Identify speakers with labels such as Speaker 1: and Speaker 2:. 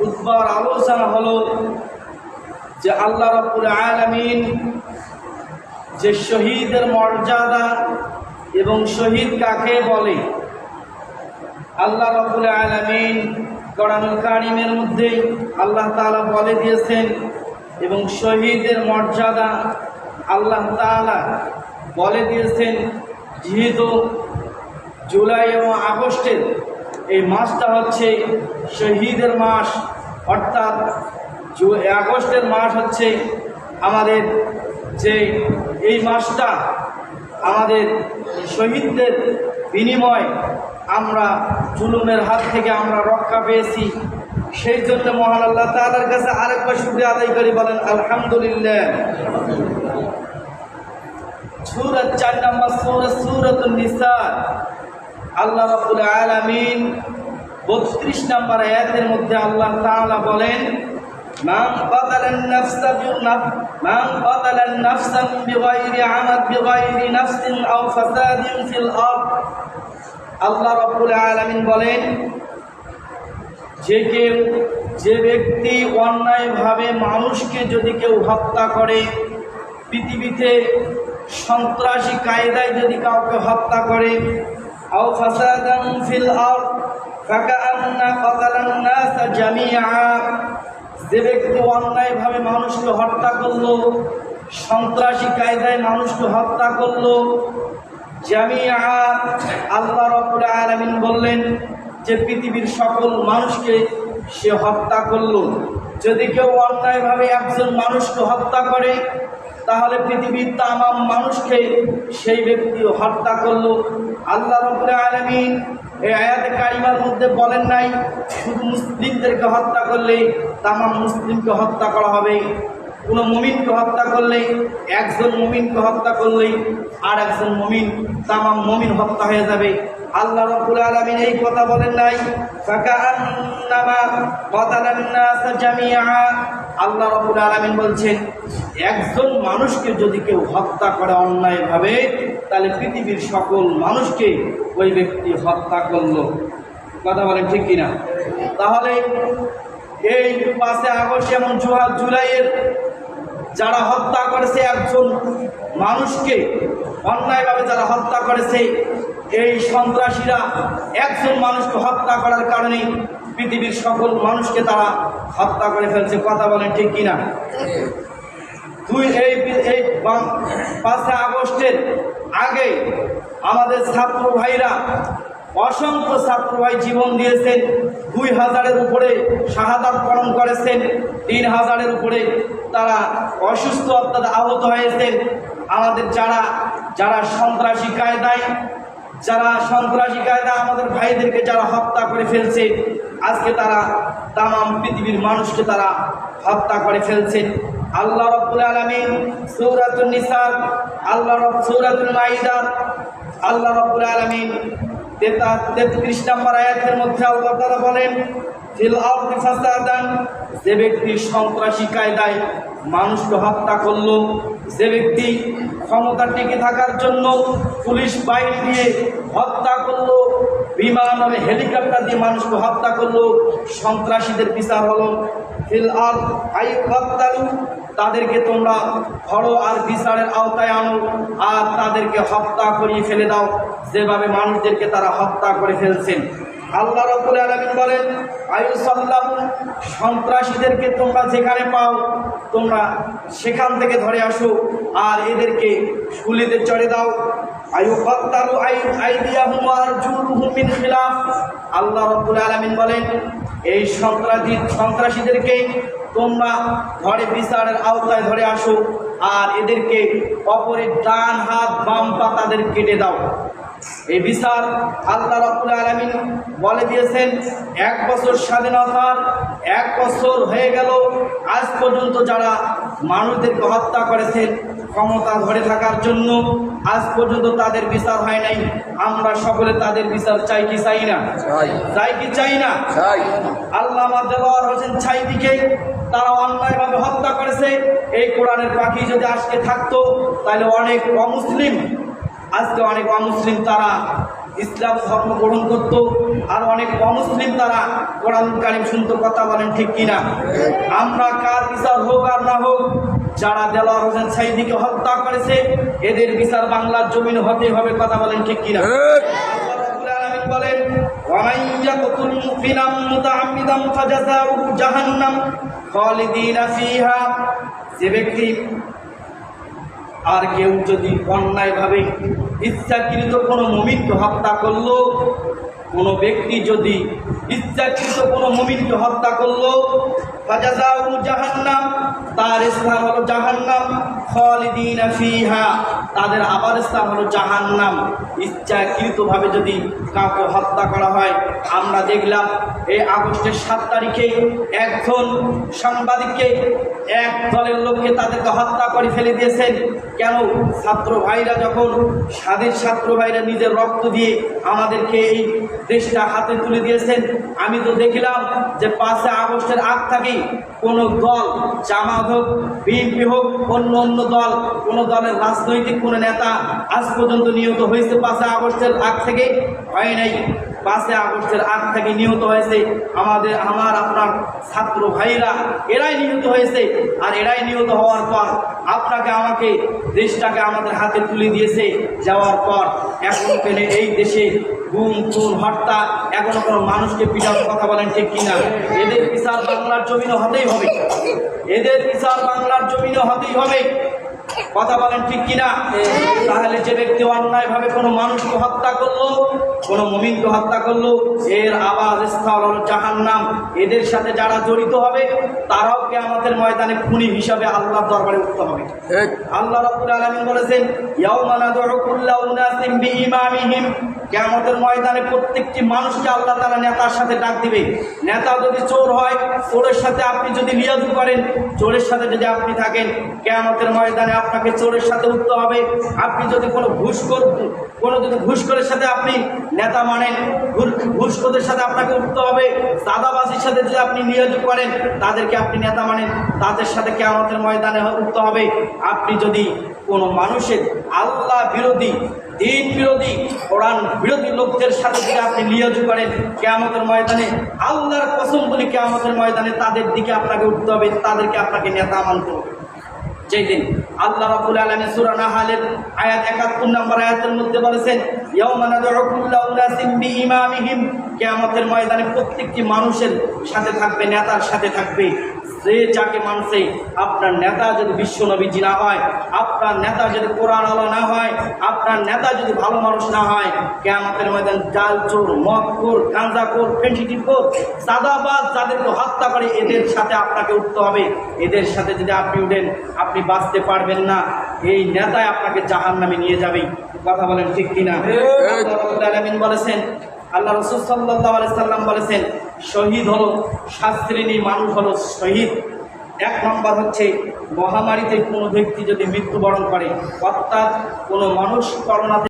Speaker 1: উদ্বার আলোচনা হলো যে আল্লাহ রব্বুল আলামিন যে শহীদের মর্যাদা এবং শহীদ কাকে বলে? আল্লাহ রব্বুল আলামিন কোরআনুল কারিমের মধ্যে আল্লাহ তাআলা বলে দিয়েছেন এবং শহীদের মর্যাদা আল্লাহ তাআলা বলে দিয়েছেন যেহেতু জুলাই এবং আগস্টের এই মাসটা হচ্ছে শহীদের মাস, অর্থাৎ আগস্টের মাস হচ্ছে আমাদের যে এই মাসটা, আমাদের শহীদদের বিনিময় আমরা জুলুমের হাত থেকে আমরা রক্ষা পেয়েছি। সেই জন্য মহান আল্লাহ তাআলার কাছে আরেকবার শুক্রিয়া আদায় করি, বলেন আলহামদুলিল্লাহ। সুরত চার নম্বর সুরত সুরত নিসা। আল্লাহ রাব্বুল আলামিন বত্রিশ নম্বর আয়াতের মধ্যে আল্লাহ তাআলা বলেন, মান মান আল্লাহ রাব্বুল আলামিন বলেন, যে কেউ, যে ব্যক্তি অন্যায়ভাবে মানুষকে যদি কেউ হত্যা করে, পৃথিবীতে সন্ত্রাসী কায়দায় যদি কাউকে হত্যা করে আও ফাসাদান ফিল আরদ ফাকান্না কাতালান নাস জামিআ যে ব্যক্তি অন্যায়ভাবে মানুষকে হত্যা করল, সন্ত্রাসী কায়দায় মানুষকে হত্যা করল, জামিয়া আল্লাহ রব্বুল আলামিন বললেন যে পৃথিবীর সকল মানুষকে সে হত্যা করল। যদি কেউ অন্যায়ভাবে একজন মানুষকে হত্যা করে তাহলে পৃথিবীর তামাম মানুষকে সেই ব্যক্তি হত্যা করল। আল্লাহ রব্লে আলমিন এই আয়াতে কারিমার মধ্যে বলেন নাই, শুধু মুসলিমদেরকে হত্যা করলে তামাম মুসলিমকে হত্যা করা হবে। কোনো মমিনকে হত্যা করলে একজন মমিনকে হত্যা করলেই আর একজন মমিন, তামাম মমিন হত্যা হয়ে যাবে। আল্লাহ রব্বুল আলামিন এই কথা বলেন নাই আল্লাহ রব্বুল আলামিন বলছেন, একজন মানুষকে যদি কেউ হত্যা করে অন্যায়ভাবে, তাহলে পৃথিবীর সকল মানুষকে ওই ব্যক্তি হত্যা করল। কথা বলেন ঠিক কিনা? তাহলে এই পাঁচে আগস্ট এবং জুয়া জুলাইয়ের যারা হত্যা করেছে একজন মানুষকে, অন্যায়ভাবে যারা হত্যা করেছে, এই সন্ত্রাসীরা একজন মানুষকে হত্যা করার কারণে পৃথিবীর সকল মানুষকে তারা হত্যা করে ফেলছে। কথা বলেন ঠিক কিনা? দুই, এই এই পা- পাঁচই আগস্টের আগে আমাদের ছাত্র ভাইরা অসংখ্য ছাত্র ভাই জীবন দিয়েছেন, দুই হাজারের উপরে শাহাদাত পালন করেছেন, তিন হাজারের উপরে তারা অসুস্থ অর্থাৎ আহত হয়েছেন। আমাদের যারা যারা সন্ত্রাসী কায়দায়, যারা সন্ত্রাসী কায়দা আমাদের ভাইদেরকে যারা হত্যা করে ফেলছে, আজকে তারা তামাম পৃথিবীর মানুষকে তারা হত্যা করে ফেলছে। আল্লাহ রব্বুল আলামিন সূরাতুন নিসা আল্লাহ রব সূরাতুল মাইদা আল্লাহ রব্বুল আলামিন তেত্রিশ নম্বর আয়াতের মধ্যে আল্লাহ তারা বলেন যে ব্যক্তি সন্ত্রাসী কায়দায় মানুষকে হত্যা করল, যে ব্যক্তি ক্ষমতা টিকে থাকার জন্য পুলিশ বাইক দিয়ে হত্যা করল, বিমান আর হেলিকপ্টার দিয়ে মানুষকে হত্যা করল, সন্ত্রাসীদের বিচার হলো। ফিল আর আই হত্যালু তাদেরকে তোমরা ধরো আর বিচারের আওতায় আনো আর তাদেরকে হত্যা করিয়ে ফেলে দাও। যেভাবে মানুষদেরকে তারা হত্যা করে ফেলছেন। আল্লাহ রব্বুল আলামিন বলেন আয়ুসাল্লাম সন্ত্রাসীদেরকে তোমরা যেখানে পাও, তোমরা সেখান থেকে ধরে আসো, আর এদেরকে গুলিতে চড়ে দাও। আয়ু আই, আইদিয়াহুম আর জুরুহুম মিন খিলাফ। আল্লাহ রব্বুল আলামিন বলেন, এই সন্ত্রাসী, সন্ত্রাসীদেরকে তোমরা ধরে, বিচারের আওতায় ধরে আসো, আর এদেরকে অপরের ডান হাত, বাম পা তাদের কেটে দাও। এই বিচার আল্লাহ রাব্বুল আলমিন বলে দিয়েছেন এক বছর স্বাধীনতার এক বছর হয়ে গেল আজ পর্যন্ত যারা মানুষদেরকে হত্যা করেছেন ক্ষমতা ধরে থাকার জন্য আজ পর্যন্ত তাদের বিচার হয় নাই। আমরা সকলে তাদের বিচার চাই কি চাই না?
Speaker 2: চাই।
Speaker 1: কি চাই না?
Speaker 2: চাই।
Speaker 1: আল্লাহ দেওয়ার হোসেন ছাইদিকে তারা অন্যায়ভাবে হত্যা করেছে। এই কোরআনের পাখি যদি আজকে থাকতো তাহলে অনেক অমুসলিম আজকে অনেক অমুসলিম তারা ইসলাম ধর্ম গ্রহণ করত আর অনেক অমুসলিম তারা কোরআন কারিম শুনতো কথা বলেন ঠিক কিনা। আমরা কার বিচার হোক আর না হোক যারা দেলোয়ার হোসেন সাইদিকে হত্যা করেছে এদের বিচার বাংলার জমিন হতে হবে কথা বলেন ঠিক কিনা। বলেন যে ব্যক্তি আর কেউ যদি অন্যায়ভাবে ইচ্ছাকৃত কোনো মমিনকে হত্যা করল, কোনো ব্যক্তি যদি ইচ্ছাকৃত কোনো মমিনকে হত্যা করল ফাজাজাউ জাহান্নাম, তার স্থান হলো জাহান্নাম, খালিদিনা ফিহা, তাদের আবার স্থান হলো জাহান্নাম। ইচ্ছাকৃতভাবে যদি কাউকে হত্যা করা হয়, আমরা দেখলাম এই আগস্টের সাত তারিখে একজন সাংবাদিককে, এক দলের লোককে তাদেরকে হত্যা করে ফেলে দিয়েছেন। কেন? ছাত্র ভাইরা যখন স্বাধীন ছাত্র ভাইরা নিজের রক্ত দিয়ে আমাদেরকে এই দেশটা হাতে তুলে দিয়েছেন, আমি তো দেখলাম যে পাঁচে আগস্টের আগ থেকেই কোনো দল, জামাত হোক, বিএনপি হোক, অন্য অন্য দল, কোনো দলের রাজনৈতিক কোনো নেতা আজ পর্যন্ত নিহত হয়েছে পাঁচই আগস্টের আগ থেকে, হয় নাই। পাঁচে আগস্টের আগ থেকে নিহত হয়েছে আমাদের, আমার, আপনার ছাত্র ভাইরা। এরাই নিহত হয়েছে আর এরাই নিহত হওয়ার পর আপনাকে আমাকে দেশটাকে আমাদের হাতে তুলে দিয়েছে যাওয়ার পর। এখন পেলে এই দেশে গুম, খুন, হত্যা, এখনও কোনো মানুষকে পিটানোর কথা বলেন ঠিক কিনা? এদের বিচার বাংলার জমিনে হতেই হবে। এদের বিচার বাংলার জমিনে হতেই হবে। কথা বলেন ঠিক কিনা? তাহলে যে ব্যক্তি অন্যায়ভাবে কোনো মানুষকে হত্যা করল কোনো মমিনকে হত্যা করল এর আবাস স্থল জাহান নাম এদের সাথে যারা জড়িত হবে তারাও কে আমাদের ময়দানে খুনি হিসাবে আল্লাহ দরবারে উঠতে হবে। আল্লাহ রাবুল আলমিন বলেছেন ইয়াও নাদউ কুল্লা উনাসিম বিইমামিহিম। কিয়ামতের ময়দানে প্রত্যেকটি মানুষকে আল্লাহ তাআলা নেতার সাথে ডাক দিবে। নেতা যদি চোর হয়, চোরের সাথে আপনি যদি লিয়াজু করেন, চোরের সাথে যদি আপনি থাকেন, কিয়ামতের ময়দানে আপনাকে চোরের সাথে উঠতে হবে। আপনি যদি কোনো ঘুষখোর, কোনো যদি ঘুষখোরের সাথে আপনি নেতা মানেন ঘুষ- ঘুষখোরের সাথে আপনাকে উঠতে হবে। দাদাবাসির সাথে যদি আপনি নিয়োজিত করেন, তাদেরকে আপনি নেতা মানেন। তাদের সাথে কেমতের ময়দানে উঠতে হবে। আপনি যদি কোনো মানুষের আল্লাহ বিরোধী দিন বিরোধী, কোরআন বিরোধী লোকদের সাথে যদি আপনি নিয়োজিত করেন, কেয়ামতের ময়দানে আল্লাহর কসম বলি কেয়ামতের ময়দানে তাদের দিকে আপনাকে উঠতে হবে, তাদেরকে আপনাকে নেতা মানতে হবে। যেই দিন আল্লাহ রাবুল আলমী সূরা নাহালের আয়াত 71 নম্বর আয়াতের মধ্যে বলেছেন কুল্লা উনাসিম বিইমামিহিম। কিয়ামতের ময়দানে প্রত্যেকটি মানুষের সাথে থাকবে নেতার সাথে থাকবে। যে যাকে মানছে আপনার নেতা যদি বিশ্বনবীজি না হয় আপনার নেতা যদি কোরআন আলো না হয় আপনার নেতা যদি ভালো মানুষ না হয় কেয়ামতের ময়দান জাল চোর মদখোর গাঁজাখোর ফেন্সিটিভোর সাদাবাজ যাদেরকে হত্যা করে এদের সাথে আপনাকে উঠতে হবে। এদের সাথে যদি আপনি উঠেন আপনি বাঁচতে পারবেন না। এই নেতায় আপনাকে জাহান নামে নিয়ে যাবে। কথা বলেন ঠিক কিনা? বলেছেন আল্লাহ রসুল সাল্লাম বলেছেন, শহীদ হলো শাস্ত্রিনী মানুষ হলো শহীদ। এক নম্বর হচ্ছে, মহামারীতে কোনো ব্যক্তি যদি মৃত্যুবরণ করে, অর্থাৎ কোনো মানুষ করোনাতে